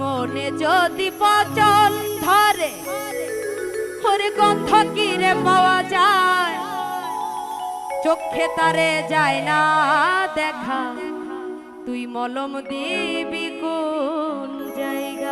মনে যদি পচন ধরে, ওরে গন্ধ কিরে পাওয়া যায়? চোখে তারে যায় না দেখা, তুই মলম দিবি কোন জায়গা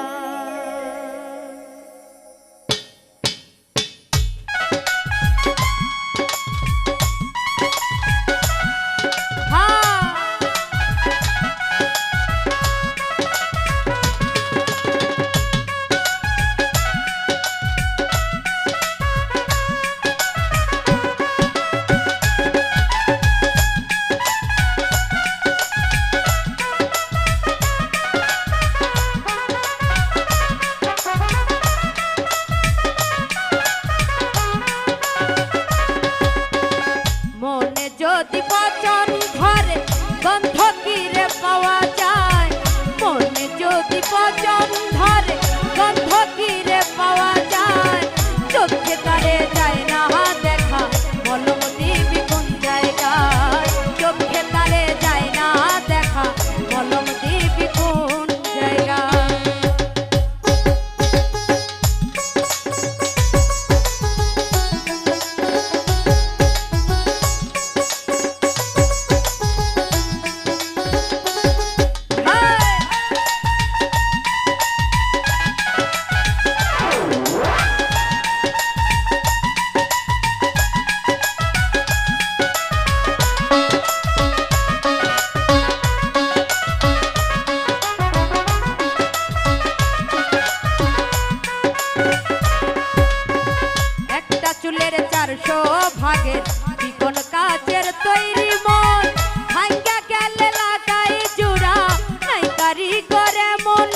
মনে চুলের চারশো ভাগের কাচের তৈরি মন। ভাঙ্গা গেলে লাগাই জোড়া, নাই কারি করে মন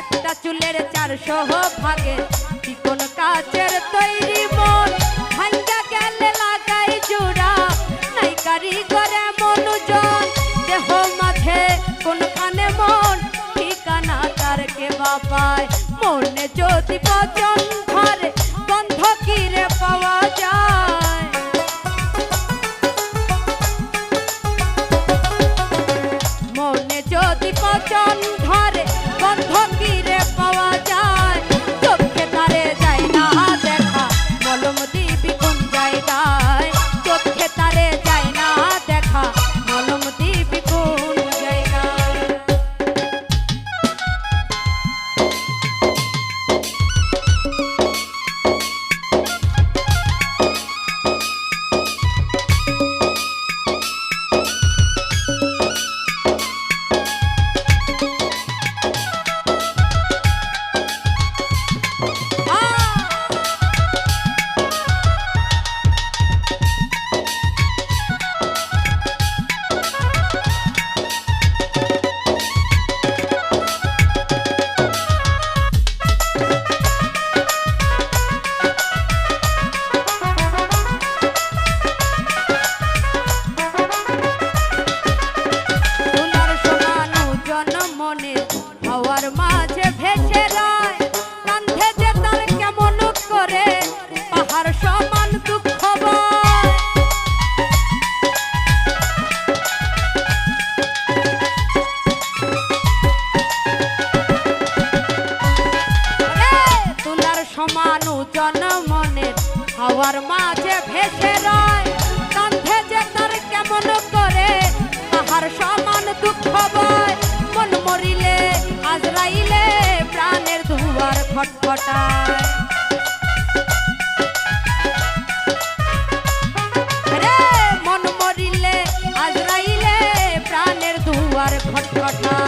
একটা চুলের চারশো ভাগের ঠিকানা তার কে বাপায়। মনে যদি পচন ধোয়ার যে ভেসে রয় কান্ধে যে তার কেমন করে, তাহার সমান দুঃখ বয়। মন মরিলে আজরাইলে প্রাণের ধোয়ার খটখটায়। রে, মন মরিলে আজরাইলে প্রাণের ধোয়ার খটখটায়।